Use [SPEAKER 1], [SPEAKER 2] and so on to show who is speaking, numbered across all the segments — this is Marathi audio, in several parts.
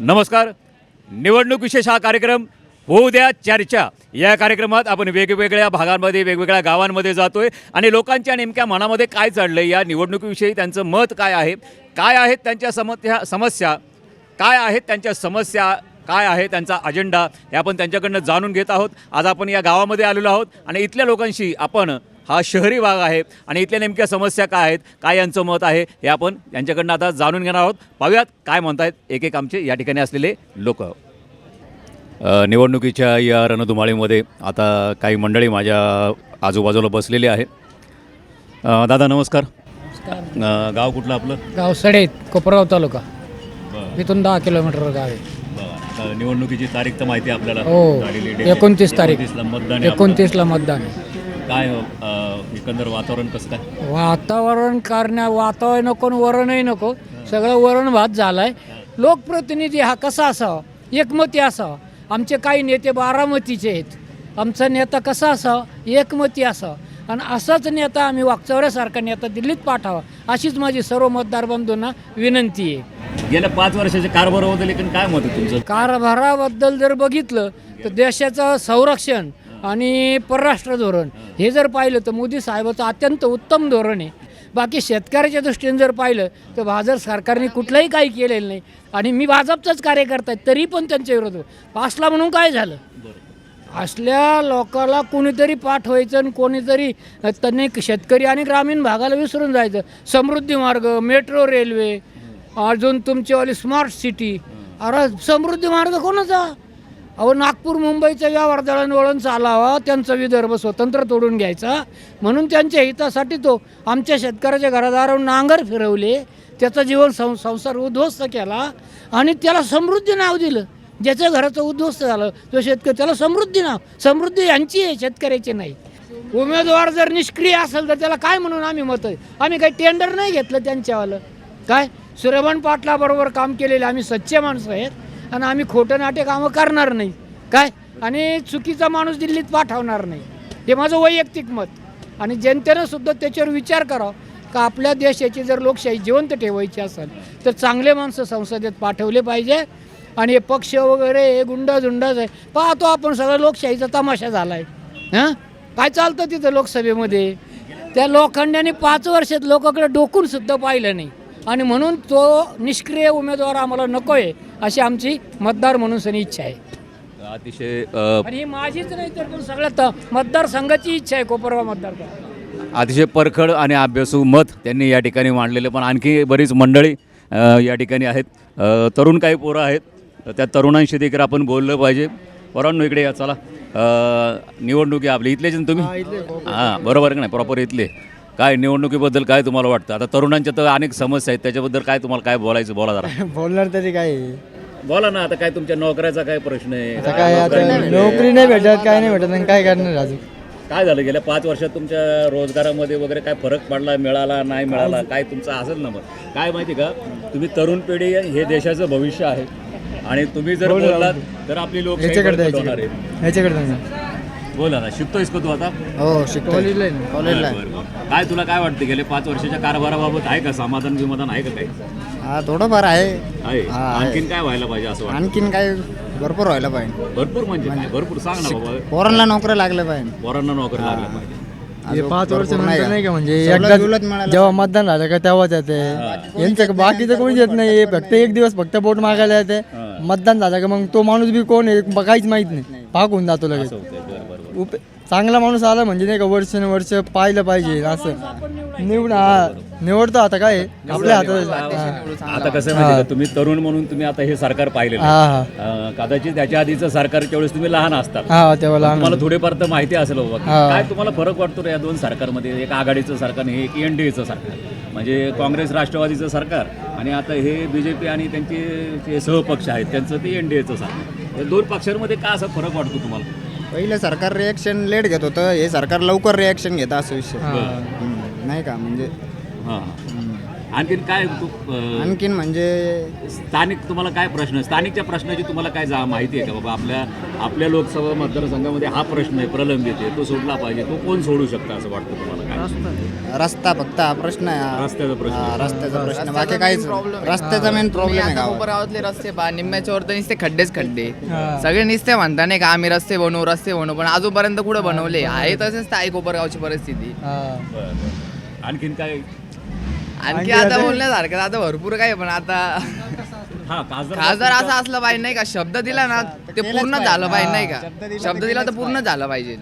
[SPEAKER 1] नमस्कार. निवडणूक विशेष हा कार्यक्रम होऊ द्या चर्चा. या कार्यक्रमात आपण वेगवेगळ्या भागांमध्ये वेगवेगळ्या गावांमध्ये जातोय आणि लोकांच्या नेमक्या मनामध्ये काय चाललं या निवडणुकीविषयी त्यांचं मत काय आहे? काय आहेत त्यांच्या समस्या समस्या? काय आहेत त्यांच्या समस्या? काय आहे त्यांचा अजेंडा हे आपण त्यांच्याकडनं जाणून घेत आहोत. आज आपण या गावामध्ये आलेलो आहोत आणि इथल्या लोकांशी आपण हा शहरी भाग आहे. आणि इथल्या नेमक्या समस्या काय आहेत काय यांचं मत आहे हे आपण यांच्याकडनं आता जाणून घेणार आहोत. पाहूयात काय म्हणतायत एक एक आमचे या ठिकाणी असलेले लोक. निवडणुकीच्या या रणधुमाळीमध्ये आता काही मंडळी माझ्या आजूबाजूला बसलेली आहे. अ, दादा नमस्कार. अ, गाव कुठलं आपलं?
[SPEAKER 2] गाव सडेत कोपरगाव तालुका. इथून दहा किलोमीटर गाव आहे.
[SPEAKER 1] निवडणुकीची तारीख तर माहिती आहे आपल्याला.
[SPEAKER 2] हो.
[SPEAKER 1] झालेली date आहे.
[SPEAKER 2] 29 तारीख.
[SPEAKER 1] 29 ला मतदान आहे आपलं.
[SPEAKER 2] एकोणतीसला मतदान आहे.
[SPEAKER 1] काय अ, एकंदर वातावरण कसं काय?
[SPEAKER 2] वातावरण करण्या वातावरण नको आणि वरणही नको. सगळं वरण भात झालाय. लोकप्रतिनिधी हा कसा असावा? एकमती असावा. आमचे काही नेते बारामतीचे आहेत. आमचा नेता कसा असावा? एकमती असावा. आणि असाच नेता आम्ही वागचौऱ्यासारखा नेता दिल्लीत पाठावा अशीच माझी सर्व मतदार बंधूंना विनंती आहे.
[SPEAKER 1] गेल्या पाच वर्षाच्या कारभाराबद्दल एकूण काय मत आहे तुमचं?
[SPEAKER 2] कारभाराबद्दल जर बघितलं तर देशाचं संरक्षण आणि परराष्ट्र धोरण. हे जर पाहिलं तर मोदी साहेबाचं अत्यंत उत्तम धोरण आहे. बाकी शेतकऱ्याच्या दृष्टीने जर पाहिलं तर भाजप सरकारने कुठलंही काही केलेलं नाही. आणि मी भाजपचाच कार्यकर्ता आहे तरी पण त्यांच्या विरोधात. पासला म्हणून काय झालं? असल्या लोकाला कोणीतरी पाठवायचं आणि कोणीतरी त्यांनी शेतकरी आणि ग्रामीण भागाला विसरून जायचं. समृद्धी मार्ग मेट्रो रेल्वे अजून तुमचीवाली स्मार्ट सिटी अरे समृद्धी मार्ग कोणाचा? अहो नागपूर मुंबईचं व्यवहार दळणवळण चालावा त्यांचा विदर्भ स्वतंत्र तोडून घ्यायचा. म्हणून त्यांच्या हितासाठी तो आमच्या शेतकऱ्याच्या घरादारावर नांगर फिरवले. त्याचा जीवन सं संसार उद्ध्वस्त केला आणि त्याला समृद्धी नाव दिलं. ज्याच्या घराचं उद्ध्वस्त झालं तो शेतकरी त्याला समृद्धी नाव समृद्धी यांची आहे शेतकऱ्याची नाही. उमेदवार जर निष्क्रिय असेल तर त्याला काय म्हणून आम्ही मत आम्ही काही टेंडर नाही घेतलं त्यांच्यावालं. काय? सूर्यभान पाटलाबरोबर काम केलेले आम्ही सच्चे माणसं आहेत. आणि आम्ही खोटं नाटे कामं करणार नाही. काय? आणि चुकीचा माणूस दिल्लीत पाठवणार नाही. हे माझं वैयक्तिक मत. आणि जनतेनं सुद्धा त्याच्यावर विचार करावा. का आपल्या देशाची जर लोकशाही जिवंत ठेवायची असेल तर चांगले माणसं संसदेत पाठवले पाहिजे. आणि हे पक्ष वगैरे हे गुंडाझुंडाच आहे. पाहतो आपण सगळं लोकशाहीचा तमाशा झाला आहे हां? काय चालतं तिथं लोकसभेमध्ये? त्या लोखंडाने पाच वर्षात लोकांकडे डोकून सुद्धा पाहिलं नाही. आणि म्हणून तो निष्क्रिय उमेदवार आम्हाला नको आहे अशी आमची मतदार म्हणून सनी इच्छा आहे.
[SPEAKER 1] अतिशय अ,
[SPEAKER 2] आणि ही माझीच नाही तर पण सगळ्यात मतदारसंघाची इच्छा आहे कोपरगाव मतदारसंघ
[SPEAKER 1] अतिशय परखड आणि अभ्यासू मत त्यांनी या ठिकाणी मांडलेलं पण आणखी बरीच मंडळी अ, या ठिकाणी आहेत. अ, तरुण काही पोरं आहेत. तर त्या तरुणांशी देखील आपण बोललं पाहिजे. पोरांनो इकडे या चला. अ, निवडणुकी आपली. इथलेच ना तुम्ही? हां बरोबर का नाही? प्रॉपर इथले. काय निवडणुकीबद्दल काय तुम्हाला वाटतं? आता तरुणांच्या तर अनेक समस्या आहेत. त्याच्याबद्दल काय तुम्हाला काय बोलायचं? बोला जरा.
[SPEAKER 3] बोलणार तरी काय?
[SPEAKER 1] बोला ना आता काय तुमच्या नोकऱ्याचा काय प्रश्न आहे?
[SPEAKER 3] आता काय आता नोकरी नाही भेटत. काय नाही भेटत आणि काय करणार अजून
[SPEAKER 1] काय झालं गेल्या पाच वर्षात तुमच्या रोजगारामध्ये वगैरे काय फरक पडला मिळाला नाही मिळाला? काय तुमचं असेल ना मग काय माहिती का? तुम्ही तरुण पिढी हे देशाचं भविष्य आहे. आणि तुम्ही जर बोललात तर आपली बळकट
[SPEAKER 3] द्यायची
[SPEAKER 1] होणार आहे.
[SPEAKER 3] ह्याच्याकडे
[SPEAKER 1] बोला शिकतोयस का तू आता?
[SPEAKER 3] हो शिकतो कॉलेजला कॉलेजला
[SPEAKER 1] बरं, बरं. काय तुला काय वाटतं गेले पाच वर्षाच्या कारभाराबाबत आहे का समाधान विमाधान आहे का काही?
[SPEAKER 3] हा थोडंफार आहे.
[SPEAKER 1] आहे.
[SPEAKER 3] हा, आहे.
[SPEAKER 1] आणखीन काय व्हायला पाहिजे असं वाटतं?
[SPEAKER 3] आणखीन काय भरपूर व्हायला पाहिजे.
[SPEAKER 1] भरपूर म्हणजे काय? भरपूर सांग ना बाबा.
[SPEAKER 3] पोरांना नोकऱ्या लागल्या पाहिजे.
[SPEAKER 1] पोरांना नोकरी लागल्या पाहिजे.
[SPEAKER 4] पाच वर्ष
[SPEAKER 3] नाही
[SPEAKER 4] नाही का म्हणजे
[SPEAKER 3] सवलत
[SPEAKER 4] एकदा
[SPEAKER 3] बिवलत मिळायला
[SPEAKER 4] जेव्हा मतदान झालं का तेव्हाच येते. यांचं बाकीचं कोणीच येत नाही. फक्त एक दिवस फक्त बोट मागायला येते. मतदान झालं का मग तो माणूस बी कोण आहे? काहीच माहीत नाही. पाक होऊन जातो लगेच.
[SPEAKER 1] होतंय.
[SPEAKER 4] उप- चांगला माणूस आला म्हणजे नाही का वर्ष न वर्ष पाहिलं पाहिजे असं. निवड हा. निवडतो आता काय? आपल्या हातात हा.
[SPEAKER 1] आता कसं आहे माहिती का? तुम्ही तरुण म्हणून तुम्ही आता हे सरकार पाहिलेलं आहे.
[SPEAKER 4] हा हा.
[SPEAKER 1] अं, कदाचित त्याच्या आधीचं सरकार त्यावेळेस तुम्ही लहान असतात.
[SPEAKER 4] हा तेव्हा लहान
[SPEAKER 1] तुम्हाला थोडेफार तर माहिती असेल बाबा की
[SPEAKER 4] हा.
[SPEAKER 1] काय तुम्हाला फरक वाटतो रे या दोन सरकारमध्ये? एक आघाडीचं सरकार आणि एक एन डी एचं सरकार. म्हणजे काँग्रेस राष्ट्रवादीचं सरकार आणि आता हे बी जे पी आणि त्यांचे जे सहपक्ष आहेत त्यांचं ते एन डी एचं सरकार. या दोन पक्षांमध्ये काय असा फरक वाटतो तुम्हाला?
[SPEAKER 3] पहिलं सरकार रिॲक्शन लेट घेत होतं. हे सरकार लवकर रिॲक्शन घेतं असं विषय. नाही का? म्हणजे
[SPEAKER 1] हां. आणखीन काय तू
[SPEAKER 3] आणखीन म्हणजे
[SPEAKER 1] स्थानिक तुम्हाला काय प्रश्न स्थानिकच्या प्रश्नाची तुम्हाला काय जा माहिती आहे का? बाबा आपल्या आपल्या लोकसभा मतदारसंघामध्ये हा प्रश्न आहे प्रलंबित आहे तो सोडला पाहिजे तो कोण सोडू शकतं असं वाटतं तुम्हाला काय?
[SPEAKER 3] रस्ता फक्त हा प्रश्न आहे हा.
[SPEAKER 1] रस्त्याचा प्रश्न.
[SPEAKER 3] हा, रस्त्याचा प्रश्न. बाकी काहीच रस्त्याचा मेन प्रॉब्लेम आहे गावात.
[SPEAKER 5] गावातले रस्ते पहा निम्म्याच्या वर तर नुसते खड्डेच खड्डे. सगळे नुसते म्हणता नाही का आम्ही रस्ते बनवू रस्ते बनवू पण आजूपर्यंत कुठं बनवले? आहे तसेच आहे कोपरगावची परिस्थिती.
[SPEAKER 4] हा.
[SPEAKER 1] बरं, बरं. आणखीन काय?
[SPEAKER 5] आणखी आता बोलण्यासारखं आता भरपूर काय पण आता
[SPEAKER 1] हा खासदार
[SPEAKER 5] असं असलं पाहिजे नाही का? शब्द दिला ना ते पूर्ण झालं पाहिजे नाही का? शब्द दिला तर पूर्ण झालं पाहिजे.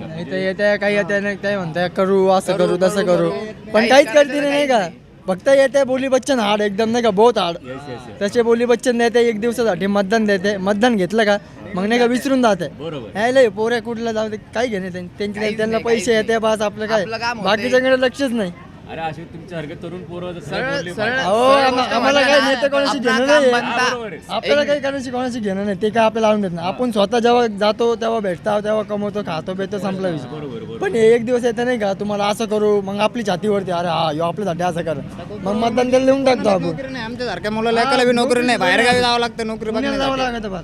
[SPEAKER 4] नाही तर येत्या काही येत्या नाही काय म्हणताय? करू असं करू तसं करू पण काहीच करते नाही का? फक्त येते बोली बच्चन हाड एकदम नाही का? बहुत हाड तसे बोली बच्चन देते एक दिवसासाठी मतदान देते. मतदान घेतलं का? मग नाही का विसरून जाते.
[SPEAKER 1] बरोबर.
[SPEAKER 4] यायला पोऱ्या कुठला जाऊ दे काही घेणे त्यांचे
[SPEAKER 5] काहीच
[SPEAKER 4] त्यांना पैसे येते बस आपलं काय?
[SPEAKER 5] आपलं काम होतंय.
[SPEAKER 4] बाकीच्याकडे लक्षच नाही.
[SPEAKER 1] अरे असे तुमच्यासारखे तरुण पोरं बोलले पाहिजे.
[SPEAKER 4] अहो,
[SPEAKER 5] गोष्ट
[SPEAKER 4] आम्हाला काही नेते कोणाशी घेणं नाही. आपल्याला काही करायची कोणाशी घेणं नाही. ते काय आपल्याला आणून देत नाही. आपण स्वतः जेव्हा जातो तेव्हा भेटतो तेव्हा कमवतो खातो पितो संपला विषय. पण हे एक दिवस येतं नाही का? तुम्हाला असं करू मग आपली छातीवरती अरे हा यो आपल्यासाठी असं कर. मग मतदान त्याला लिहून टाकतो आपण.
[SPEAKER 3] नोकरी नाही आमच्यासारख्या मुलाला एकाला बी नोकरी नाही. बाहेर गावी जावं लागतं नोकरी
[SPEAKER 4] पुण्याला जावं. लागतं बा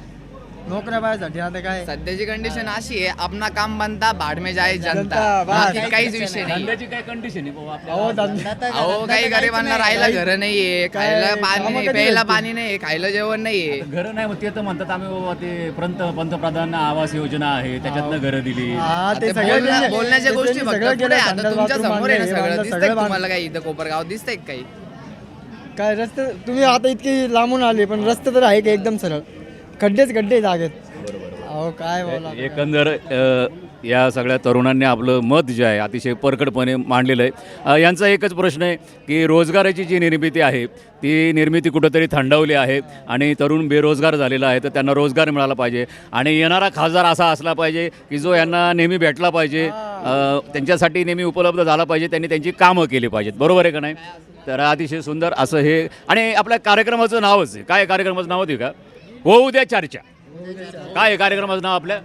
[SPEAKER 4] नोकऱ्या बायासाठी आता काय?
[SPEAKER 5] सध्याची कंडिशन अशी आहे अपना काम बनता भाड में जाए जनता
[SPEAKER 4] जनता, बस.
[SPEAKER 5] बाकी काहीच विषय नाही.
[SPEAKER 1] धंद्याची काय कंडिशन आहे बाबा आपल्या
[SPEAKER 4] अहो धंदा
[SPEAKER 5] अहो काही गरिबांना राहायला घर नाहीये खायला पाणी
[SPEAKER 4] कामं
[SPEAKER 5] नाही
[SPEAKER 4] कधी
[SPEAKER 5] प्यायला
[SPEAKER 4] भेटतील?
[SPEAKER 5] पाणी नाही खायला जेवण नाहीये.
[SPEAKER 1] घरं नाही मग ते तर म्हणतात आम्ही बाबा ते पंत पंतप्रधान आवास योजना आहे त्याच्यातनं घरं दिली.
[SPEAKER 4] हा ते
[SPEAKER 5] आता
[SPEAKER 4] सगळं
[SPEAKER 5] बोलण्या-
[SPEAKER 4] केलं.
[SPEAKER 5] बोलण्याच्या
[SPEAKER 4] ते
[SPEAKER 5] गोष्टी
[SPEAKER 4] त्यांनी
[SPEAKER 5] फक्त
[SPEAKER 4] सगळं
[SPEAKER 5] पुढे
[SPEAKER 4] केलं.
[SPEAKER 5] आता
[SPEAKER 4] संडास
[SPEAKER 5] तुमच्या
[SPEAKER 4] बाथरूम
[SPEAKER 5] समोर आहे ना
[SPEAKER 4] बांधले, हे
[SPEAKER 5] सगळं.
[SPEAKER 4] बांधलं,
[SPEAKER 5] दिसतंय
[SPEAKER 4] सगळं.
[SPEAKER 5] तुम्हाला काही इथं कोपरगाव दिसतंय का काही?
[SPEAKER 4] काय रस्ते तुम्ही आता इतकी लांबून आले पण रस्ते तर आहे का एकदम सरळ. खड्डेच खड्डे जागेत. अहो काय बोला
[SPEAKER 1] एकंदर अ, या सगळ्या तरुणांनी आपलं मत जे आहे अतिशय परकडपणे मांडलेलं आहे. अ, यांचा एकच प्रश्न आहे की रोजगाराची जी निर्मिती आहे ती निर्मिती कुठंतरी थंडावली आहे आणि तरुण बेरोजगार झालेला आहे तर त्यांना रोजगार मिळाला पाहिजे. आणि येणारा खासदार असा असला पाहिजे की जो यांना नेहमी भेटला पाहिजे अ, त्यांच्यासाठी नेहमी उपलब्ध झाला पाहिजे त्यांनी त्यांची कामं केली पाहिजेत. बरोबर आहे का नाही? तर अतिशय सुंदर असं हे आणि आपल्या कार्यक्रमाचं नावच आहे. काय कार्यक्रमाचं नाव होती का? होऊ द्या चर्चा. काय आहे कार्यक्रमाचं नाव आपल्या?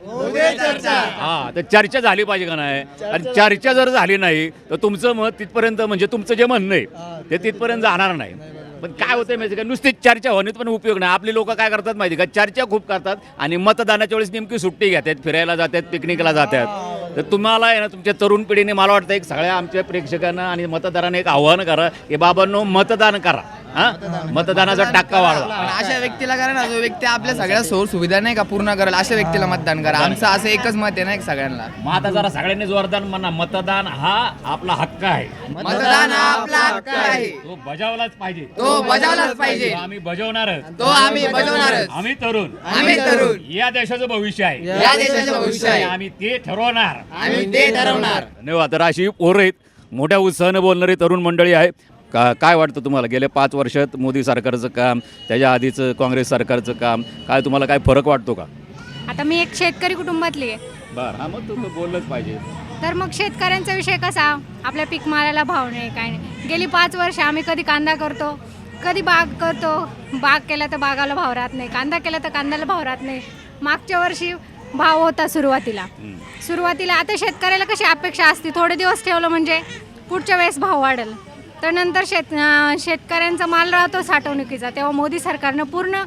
[SPEAKER 1] हा तर चर्चा झाली पाहिजे का नाही? आणि चर्चा जर झाली नाही तर तुमचं मत तिथपर्यंत म्हणजे तुमचं जे म्हणणं आहे ते तिथपर्यंत जाणार नाही. पण काय होतं माहिती का? नुसतीच चर्चा होण्यात पण उपयोग नाही. आपली लोक काय करतात माहिती का? चर्चा खूप करतात आणि मतदानाच्या वेळेस नेमकी सुट्टी घेतात फिरायला जातात पिकनिकला जातात. तर तुम्हाला आहे ना तुमच्या तरुण पिढीने मला वाटतं एक सगळ्या आमच्या प्रेक्षकांना आणि मतदारांना एक आव्हान करा की बाबांनो मतदान करा. हा? मतदानाचा टक्का वाढवा.
[SPEAKER 5] पण अशा व्यक्तीला करा ना जो व्यक्ती आपल्या सगळ्या सोर सुविधा नाही का पूर्ण करेल अशा व्यक्तीला मतदान करा. आमचं असं एकच मत आहे ना एक सगळ्यांना.
[SPEAKER 1] मग आता जरा सगळ्यांनी जोरदार म्हणा मतदान हा आपला हक्क आहे.
[SPEAKER 5] मतदान हा आपला हक्क आहे.
[SPEAKER 1] तो बजावलाच पाहिजे.
[SPEAKER 5] तो बजावलाच पाहिजे.
[SPEAKER 1] तो आम्ही बजावणारच.
[SPEAKER 5] तो आम्ही बजावणारच.
[SPEAKER 1] आम्ही तरुण.
[SPEAKER 5] आम्ही तरुण.
[SPEAKER 1] या देशाचं भविष्य आहे.
[SPEAKER 5] या देशाचं भविष्य
[SPEAKER 1] आणि
[SPEAKER 5] आहे.
[SPEAKER 1] आम्ही ते ठरवणार.
[SPEAKER 5] आम्ही ते ठरवणार.
[SPEAKER 1] धन्यवाद. तर अशी पोरं आहेत. मोठ्या उत्साहानं बोलणारी तरुण मंडळी आहे. का काय वाटतं तुम्हाला? गेल्या पाच वर्षात मोदी सरकारचं काम त्याच्या आधीचं काँग्रेस सरकारचं काम काय तुम्हाला काय फरक वाटतो का?
[SPEAKER 6] आता मी एक शेतकरी कुटुंबातली आहे.
[SPEAKER 1] बरं हा मग तुम्ही बोललंच पाहिजे.
[SPEAKER 6] तर मग शेतकऱ्यांचा विषय कसा? आपल्या पीक मालाला भाव नाही काय नाही. गेली पाच वर्ष आम्ही कधी कांदा करतो कधी बाग करतो बाग केला तर बागाला भाव राहत नाही कांदा केला तर कांद्याला भाव राहत नाही. मागच्या वर्षी भाव होता सुरुवातीला. सुरुवातीला आता शेतकऱ्याला कशी अपेक्षा असते? थोडे दिवस ठेवलं म्हणजे पुढच्या वेळेस भाव वाढेल. तर नंतर शेत शेतकऱ्यांचा माल राहतो साठवणुकीचा. तेव्हा मोदी सरकारनं पूर्ण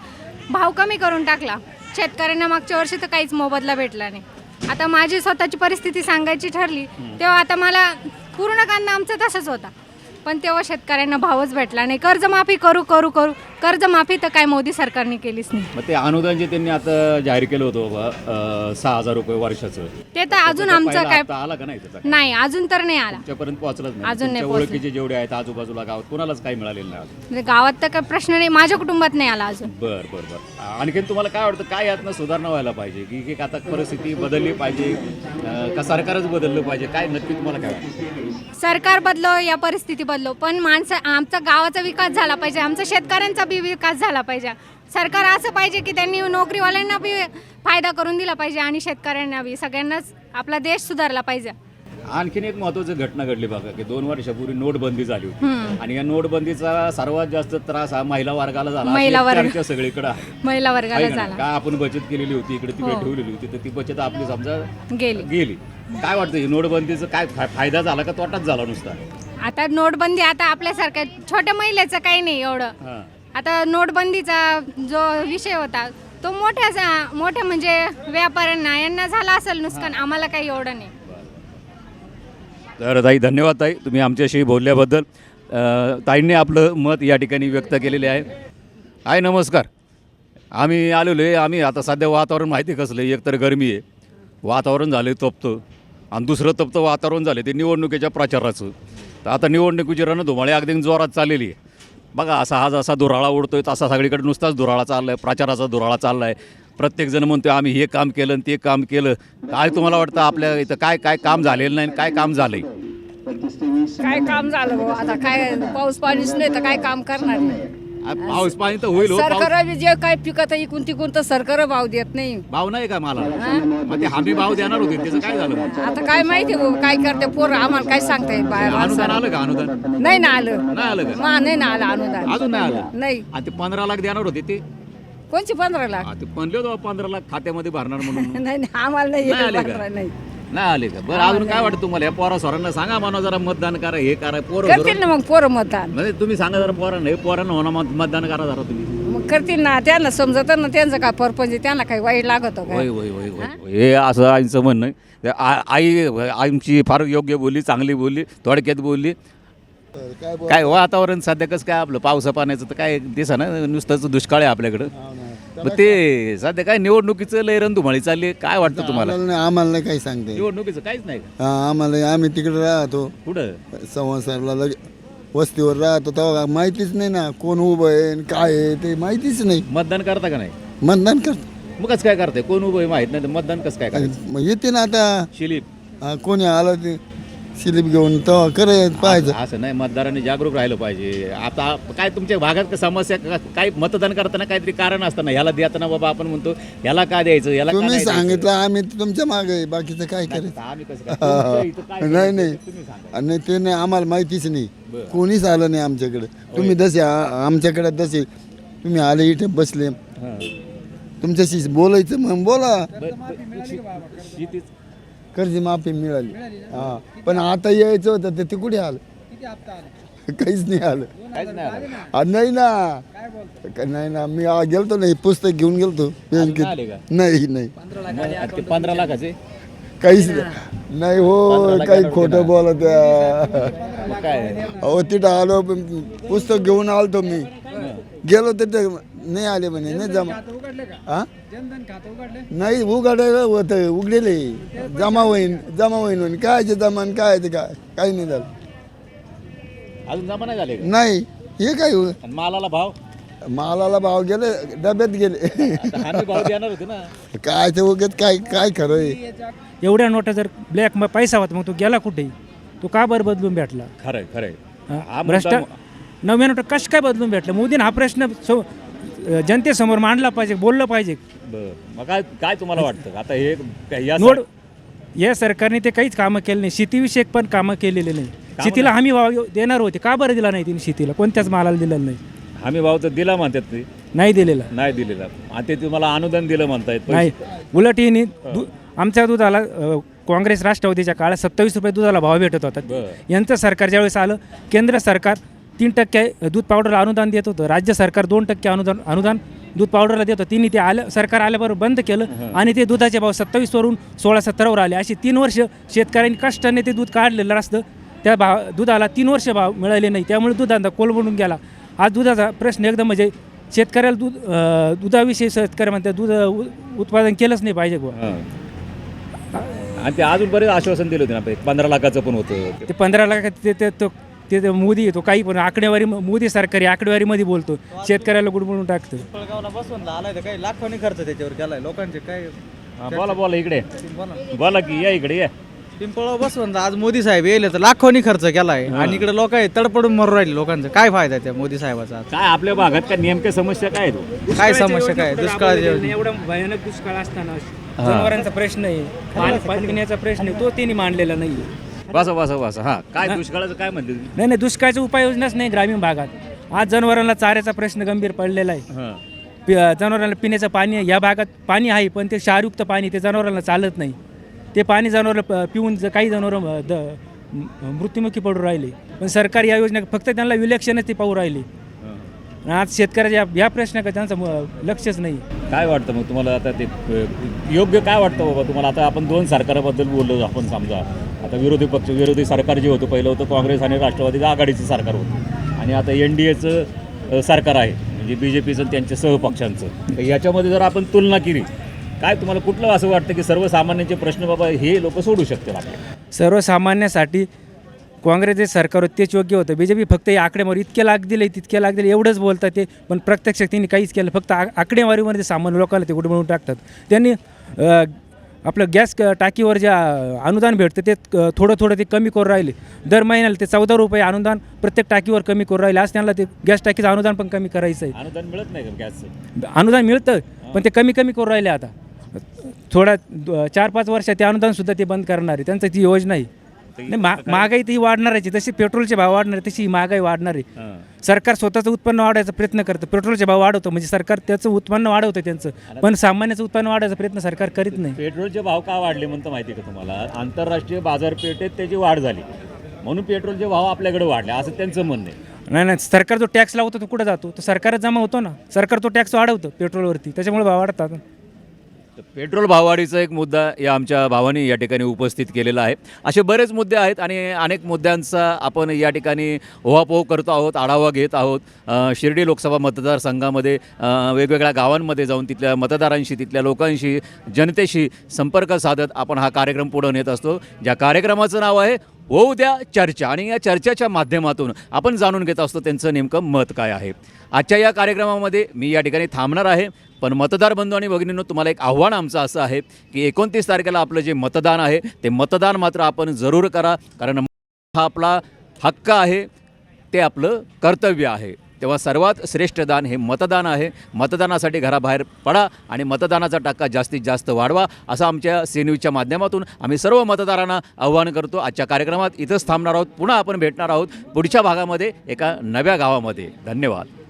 [SPEAKER 6] भाव कमी करून टाकला. शेतकऱ्यांना मागच्या वर्षी तर काहीच मोबदला भेटला नाही. आता माझी स्वतःची परिस्थिती सांगायची ठरली तेव्हा आता मला पूर्ण कांदा आमचा तसाच होता. पण तेव्हा शेतकऱ्यांना भावच भेटला नाही. कर्जमाफी करू करू करू. कर्जमाफी तर काय मोदी सरकारने केलीच नाही.
[SPEAKER 1] मग ते अनुदान जे त्यांनी आता जाहीर केलं होतं बाबा अं, सहा हजार रुपये वर्षाचं
[SPEAKER 6] ते तर अजून आमचं काय
[SPEAKER 1] आला का नाही त्याचा
[SPEAKER 6] नाही अजून तर नाही आला.
[SPEAKER 1] तुमच्यापर्यंत पोहोचलंच नाही.
[SPEAKER 6] अजून नाही
[SPEAKER 1] तुमच्या
[SPEAKER 6] पोहोचलं.
[SPEAKER 1] ओळखीचे जेवढे आहेत आजूबाजूला गावात कोणालाच काही मिळालेलं नाही अजून.
[SPEAKER 6] म्हणजे गावात तर काही प्रश्न नाही माझ्या कुटुंबात नाही आला अजून.
[SPEAKER 1] बर बर बर. आणखीन तुम्हाला काय वाटतं काय यातनं सुधारणा व्हायला पाहिजे? की की आता परिस्थिती बदलली पाहिजे अं, का सरकारच बदललं पाहिजे? काय नक्की तुम्हाला काय वाटतं?
[SPEAKER 6] सरकार बदलो या परिस्थिती बदलो पण माणसं आमचा गावाचा विकास झाला पाहिजे आमचा शेतकऱ्यांचा बी विकास झाला पाहिजे. सरकार असं पाहिजे की त्यांनी नोकरीवाल्यांना बी फायदा करून दिला पाहिजे आणि शेतकऱ्यांना बी. सगळ्यांनाच आपला देश सुधारला पाहिजे.
[SPEAKER 1] आणखीन एक महत्वाची घटना घडली बघा की दोन वर्षापूर्वी नोटबंदी झाली होती. आणि या नोटबंदीचा सर्वात जास्त त्रास हा महिला वर्गाला झाला.
[SPEAKER 6] महिला
[SPEAKER 1] एक
[SPEAKER 6] वर्ग.
[SPEAKER 1] चर्चा सगळीकडे आहे.
[SPEAKER 6] महिला
[SPEAKER 1] आहे
[SPEAKER 6] वर्गाला
[SPEAKER 1] का नाही?
[SPEAKER 6] झाला.
[SPEAKER 1] का आपण बचत केलेली होती इकडे ती
[SPEAKER 6] हो.
[SPEAKER 1] ठेवलेली होती तर ती बचत आपली समजा
[SPEAKER 6] गेली.
[SPEAKER 1] गेली. काय वाटतं ही नोटबंदीचं काय फायदा झाला का तोटाच झाला नुसता?
[SPEAKER 6] आता नोटबंदी आता आपल्यासारख्या छोट्या महिलेचं काही नाही एवढं. आता नोटबंदीचा जो विषय होता तो मोठ्या मोठ्या म्हणजे व्यापाऱ्यांना यांना झाला असेल नुकसान आम्हाला काही एवढं नाही.
[SPEAKER 1] तर ताई धन्यवाद ताई तुम्ही आमच्याशी बोलल्याबद्दल. ताईंनी आपलं मत या ठिकाणी व्यक्त केलेले आहे. आहे नमस्कार. आम्ही आलेलो आहे आम्ही आता सध्या वातावरण माहिती कसलं आहे एकतर गरमी आहे. वातावरण झालं आहे तपतं. आणि दुसरं तपतं वातावरण झालं ते निवडणुकीच्या प्रचाराचं. तर आता निवडणुकीची रणधुमाळी अगदी जोरात चाललेली आहे. बघा असा हा जसा दुराळा उडतोय तसा सगळीकडे नुसताच दुराळा चालला आहे प्रचाराचा दुराळा चालला आहे प्रत्येकजण म्हणतोय आम्ही हे काम केलं आणि ते काम केलं. काय तुम्हाला वाटतं आपल्या इथं काय काय काम झालेलं नाही आणि काय काम झालंय?
[SPEAKER 7] काय काम झालं भाऊ? आता काय पाऊस पाणीच नाही तर काय काम करणार नाही.
[SPEAKER 1] आ, पाऊस पाणी तर होईल हो, पाऊस-
[SPEAKER 7] सरकार बी जे काय पिकत इकून तिकून तर सरकार भाव देत नाही.
[SPEAKER 1] भाव नाही का मला मग ते हमी भाव देणार होते त्याचं काय झालं? मग?
[SPEAKER 7] आता काय माहिती भाऊ काय करते पोरं आम्हाला काय सांगता येत बाहेर
[SPEAKER 1] अनुदान आलं का अनुदान?
[SPEAKER 7] नाही ना आलं.
[SPEAKER 1] नाही आलं का?
[SPEAKER 7] मा नाही ना आलं अनुदान.
[SPEAKER 1] अजून नाही आलं?
[SPEAKER 7] नाही.
[SPEAKER 1] ते पंधरा लाख देणार होते ते?
[SPEAKER 7] कोणची पंधरा लाख?
[SPEAKER 1] आ, ते म्हणले होते बा पंधरा लाख खात्यामध्ये भरणार म्हणून.
[SPEAKER 7] नाही नाही आम्हाला नाही
[SPEAKER 1] आले का?
[SPEAKER 7] नाही.
[SPEAKER 1] नाही आले का? बरं अजून काय वाटतं तुम्हाला? या पोरा सोरांना सांगा म्हणा जरा मतदान करा हे करा पोरं
[SPEAKER 7] करतील ना मग पोरं मतदान.
[SPEAKER 1] म्हणजे तुम्ही सांगा जरा पोरांना हे पोरांना होणार मत- मतदान करा जरा तुम्ही.
[SPEAKER 7] मग करतील ना त्यांना समजत ना त्यांचं काय परपंच आहे, त्यांना काही वाईट लागत
[SPEAKER 1] होय
[SPEAKER 7] काय?
[SPEAKER 1] होय होय होय होय. हे? असं आईचं म्हणणं आहे. ते आ- आई आईची फार योग्य बोलली चांगली बोलली थोडक्यात बोलली. काय वातावरण सध्या कसं काय आपलं? पावसा पाण्याचं तर काय दिसा ना नुसतंच दुष्काळ आहे आपल्याकडं. मग ते सध्या काय निवडणुकीचं लय रणधुमाळी चालली आहे. काय वाटतं तुम्हाला?
[SPEAKER 8] आम्हाला नाही आम्हाला नाही काही सांगते
[SPEAKER 1] निवडणुकीचं काहीच नाही का?
[SPEAKER 8] हा, आम्हाला आम्ही तिकडे राहतो.
[SPEAKER 1] कुठं?
[SPEAKER 8] संवसारला लगे वस्तीवर राहतो तेव्हा माहितीच नाही ना कोण उभं आहे आणि काय आहे ते माहितीच नाही.
[SPEAKER 1] मतदान करता का नाही?
[SPEAKER 8] मतदान करतो
[SPEAKER 1] मग कसं काय करते कोण उभं आहे माहीत नाही तर मतदान कसं काय करायचं?
[SPEAKER 8] येते ना आता.
[SPEAKER 1] शिलीप.
[SPEAKER 8] हा, कोणी आलं ते स्लिप घेऊन तेव्हा करे पाहायचं.
[SPEAKER 1] असं नाही मतदारांनी जागरूक राहिलं पाहिजे. आता काय तुमच्या भागात का समस्या का- काय मतदान करताना काहीतरी कारण असतं ना ह्याला देताना बाबा आपण म्हणतो ह्याला का द्यायचं ह्याला का
[SPEAKER 8] तुम्ही
[SPEAKER 1] नाही द्यायचं?
[SPEAKER 8] सांगितलं आम्ही तुमच्या मागे आहे, बाकीचं काय करायचं?
[SPEAKER 1] आता आम्ही कसं काय? तुमचं इथं काय
[SPEAKER 8] नाही
[SPEAKER 1] करायचं?
[SPEAKER 8] नाही
[SPEAKER 1] ते तुम्ही सांगा.
[SPEAKER 8] आणि ते नाही आम्हाला माहितीच नाही. कोणीच आलं नाही आमच्याकडे. तुम्ही जसे आ- आमच्याकडे जसे तुम्ही आले इथे बसले.
[SPEAKER 1] हां.
[SPEAKER 8] तुमच्याशी बोलायचं मग बोला.
[SPEAKER 1] शेतीच
[SPEAKER 8] कर्ज माफी मिळाली. हा. पण आता यायचं होतं तर ते कुठे आलं? काहीच नाही आलं.
[SPEAKER 1] काहीच नाही आलं.
[SPEAKER 8] आ, नाही ना. का- नाही ना. मी आ, गेलतो नाही पुस्तक घेऊन गेलतो.
[SPEAKER 1] आले का?
[SPEAKER 8] बँकेत नाही. नाही
[SPEAKER 1] मग ते पंधरा लाखाचे?
[SPEAKER 8] काहीच नाही. नाही हो काही
[SPEAKER 1] येणार
[SPEAKER 8] खोटं बोलत आहे.
[SPEAKER 1] काय?
[SPEAKER 8] अहो तिथं आलो पण पुस्तक घेऊन आलतो मी. गेलो तर ते नाही आले म्हणे नाही जमा हा नाही उघडायला होतं उघडेले. जमा होईन जमा होईन म्हणे. काय ते जमा आणि काय ते काय? काही नाही झालं.
[SPEAKER 1] अजून जमा नाही झाले का?
[SPEAKER 8] नाही हे काय हो?
[SPEAKER 1] आणि मालाला भाव?
[SPEAKER 8] मालाला भाव गेले डब्यात गेले.
[SPEAKER 1] आता हमी भाव देणार होते ना.
[SPEAKER 8] काय ते उगत काय काय खरं आहे?
[SPEAKER 9] एवढ्या नोटा जर ब्लॅक म- पैसा होता मग तो गेला कुठे? तो का बरं बदलून भेटला?
[SPEAKER 1] खरंय खरंय
[SPEAKER 9] हा?
[SPEAKER 1] हा
[SPEAKER 9] भ्रष्टा नव्या नोटा कसं काय बदलून भेटला? मोदीने हा प्रश्न सो जनतेसमोर मांडला पाहिजे बोललं पाहिजे.
[SPEAKER 1] बरं. मग काय काय तुम्हाला वाटतं? आता हे काय या
[SPEAKER 9] नोड या सरकारने ते काहीच कामं केले नाही. शेतीविषयक पण कामं केलेले नाही. शेतीला हमी भाव देणार होते. का बरं दिला नाही तिने शेतीला? कोणत्याच मालाला दिलेला नाही.
[SPEAKER 1] हमी भाव तर दिला म्हणतात ते.
[SPEAKER 9] नाही दिलेला.
[SPEAKER 1] नाही दिलेला. आणि ते तुम्हाला अनुदान दिलं म्हणतायत पैसे.
[SPEAKER 9] नाही. उलट हिने दु आमच्या दुधाला अ, काँग्रेस राष्ट्रवादीच्या काळात सत्तावीस रुपये दुधाला भाव भेटत होता.
[SPEAKER 1] बरं.
[SPEAKER 9] यांचं सरकार ज्यावेळेस आलं केंद्र सरकार तीन टक्के दूध पावडरला अनुदान देत होतं. राज्य सरकार दोन टक्के अनुदान अनुदान दूध पावडरला देत होतं. तिने ते आलं सरकार आल्याबरोबर बंद केलं आणि ते दुधाचे भाव सत्तावीसवरून सोळा सत्तरावर आले. अशी तीन वर्ष शेतकऱ्यांनी कष्टाने ते दूध काढलेलं असतं त्या भाव दुधाला तीन वर्ष भाव मिळाले नाही. त्यामुळे दुधांचा कोलबडून गेला. आज दुधाचा प्रश्न एकदम म्हणजे शेतकऱ्याला दूध दुधाविषयी शेतकरी म्हणतात दूध उत्पादन केलंच नाही पाहिजे बुवा.
[SPEAKER 1] हां. आणि ते अजून बरेच आश्वासन दिलं होतं ना. पंधरा लाखाचं पण होतं.
[SPEAKER 9] ते पंधरा लाख ते ते तो मोदी येतो काही पण आकडेवारी मोदी सरकारी आकडेवारीमध्ये बोलतो. शेतकऱ्याला गुडबडून टाकतं.
[SPEAKER 4] पिंपळगावला बसवून आलाय तर काही लाखोनी खर्च त्याच्यावर केलाय. लोकांचे काय
[SPEAKER 1] हां, बोला बोला इकडे. बोला. की या इकडे या.
[SPEAKER 4] पिंपळगाव बसवून आज मोदी साहेब येले तर लाखोनी खर्च केलाय. आणि इकडे लोक आहे तडपडून मरू राहिले लोकांचं. काय फायदा आहे त्या मोदी साहेबाचा?
[SPEAKER 1] काय आपल्या भागात काय नेमक्या समस्या काय आहेत
[SPEAKER 4] काय समस्या काय दुष्काळ
[SPEAKER 9] एवढा भयानक दुष्काळ असताना जनावरांचा प्रश्न आहे पाणी पाणी पिण्याचा प्रश्न आहे तो त्यांनी मांडलेला नाही
[SPEAKER 1] बसा बसा बसा हा काय दुष्काळाचं काय म्हणते तुम्ही?
[SPEAKER 9] नाही नाही दुष्काळाची उपाययोजनाच नाही ग्रामीण भागात. आज जनावरांना चाऱ्याचा प्रश्न गंभीर पडलेला आहे.
[SPEAKER 1] हां.
[SPEAKER 9] पि- जनावरांना पिण्याचं पाणी आहे. या भागात पाणी आहे पण ते क्षारयुक्त पाणी ते जनावरांना चालत नाही. ते पाणी जनावरं प- पिऊन ज- काही जनावरं द म- मृत्युमुखी पडू राहिले. पण सरकार या योजना फक्त त्यांना विलक्षणच ते पाहू राहिले. आणि आज शेतकऱ्याच्या या- या प्रश्नाकडे त्यांचं म- लक्षच नाही.
[SPEAKER 1] काय वाटतं मग तुम्हाला आता ते अ, योग्य काय वाटतं बाबा तुम्हाला? आता आपण दोन सरकाराबद्दल बोललो आपण समजा. आता विरोधी पक्ष विरोधी सरकार जे होतं पहिलं होतं काँग्रेस आणि राष्ट्रवादीचं आघाडीचं सरकार होतं. आणि आता एन डी एचं सरकार आहे म्हणजे बी जे पीचं त्यांच्या सहपक्षांचं. याच्यामध्ये जर आपण तुलना केली काय तुम्हाला कुठलं असं वाटतं की सर्वसामान्यांचे प्रश्न बाबा हे लोक सोडू शकतील आपले
[SPEAKER 9] सर्वसामान्यासाठी काँग्रेसचे सरकार होते तेच योग्य होतं. बी जे पी फक्त हे आकडेवारी इतके लाख दिले तितके लाख दिले एवढंच बोलतात ते. पण प्रत्यक्ष त्यांनी काहीच केलं. फक्त आ आकडेवारीमध्ये सामान्य लोकांना ते उडवून टाकतात. त्यांनी आपलं गॅस टाकीवर जे अनुदान भेटतं ते थोडं थोडं ते कमी करून राहिले. दर महिन्याला ते चौदा रुपये अनुदान प्रत्येक टाकीवर कमी करून राहिले. आज त्यांना ते गॅस टाकीचं अनुदान पण कमी करायचं आहे
[SPEAKER 1] अनुदान मिळत नाही का गॅसचं?
[SPEAKER 9] अनुदान मिळतं पण ते कमी कमी करून राहिले आता. थोड्या द- चार पाच वर्षात ते अनुदानसुद्धा ते बंद करणार आहे. त्यांचं ती योजना आहे. नाही मा महागाई ती वाढणारच आहे तशी पेट्रोलचे भाव वाढणार आहे तशी ही महागाई वाढणार आहे. सरकार स्वतःचं उत्पन्न वाढवायचा प्रयत्न करतं पेट्रोलचे भाव वाढवतं म्हणजे सरकार त्याचं उत्पन्न वाढवतं त्यांचं. पण सामान्याचं उत्पन्न वाढवायचा प्रयत्न सरकार करीत नाही.
[SPEAKER 1] पेट्रोलचे भाव का वाढले म्हणतं माहिती का तुम्हाला? आंतरराष्ट्रीय बाजारपेठेत त्याची वाढ झाली. म्हणून पेट्रोलचे भाव आपल्याकडे वाढले असं त्यांचं म्हणणं आहे.
[SPEAKER 9] नाही नाही सरकार जो टॅक्स लावतो तो कुठं जातो? तो सरकारच जमा होतो ना. सरकार तो टॅक्स वाढवतं पेट्रोलवरती त्याच्यामुळे भाव वाढतात.
[SPEAKER 1] तर पेट्रोल भाववाढीचा एक मुद्दा या आमच्या भावाने या ठिकाणी उपस्थित केलेला आहे. असे बरेच मुद्दे आहेत आणि अनेक मुद्द्यांचा आपण या ठिकाणी ओहापोह करतो आहोत आढावा घेत आहोत. शिर्डी लोकसभा मतदारसंघामध्ये वेगवेगळ्या गावांमध्ये जाऊन तिथल्या मतदारांशी तिथल्या लोकांशी जनतेशी संपर्क साधत आपण हा कार्यक्रम पुढं नेत असतो. ज्या कार्यक्रमाचं नाव आहे होऊ द्या चर्चा. आणि या चर्चेच्या माध्यमातून आपण जाणून घेत असतो त्यांचं नेमकं मत काय आहे. आजच्या या कार्यक्रमामध्ये मी या ठिकाणी थांबणार आहे. पण मतदार बंधू आणि भगिनींनो तुम्हाला एक आव्हान आमचं असं आहे की एकोणतीस तारखेला आपलं जे मतदान आहे ते मतदान मात्र आपण जरूर करा कारण हा आपला हक्क आहे ते आपलं कर्तव्य आहे. तेव्हा सर्वात श्रेष्ठ दान हे मतदान आहे. मतदानासाठी घराबाहेर पडा आणि मतदानाचा टक्का जास्तीत जास्त वाढवा असं आमच्या सी न्यूजच्या माध्यमातून आम्ही सर्व मतदारांना आव्हान करतो. आजच्या कार्यक्रमात इथंच थांबणार आहोत. पुन्हा आपण भेटणार आहोत पुढच्या भागामध्ये एका नव्या गावामध्ये. धन्यवाद.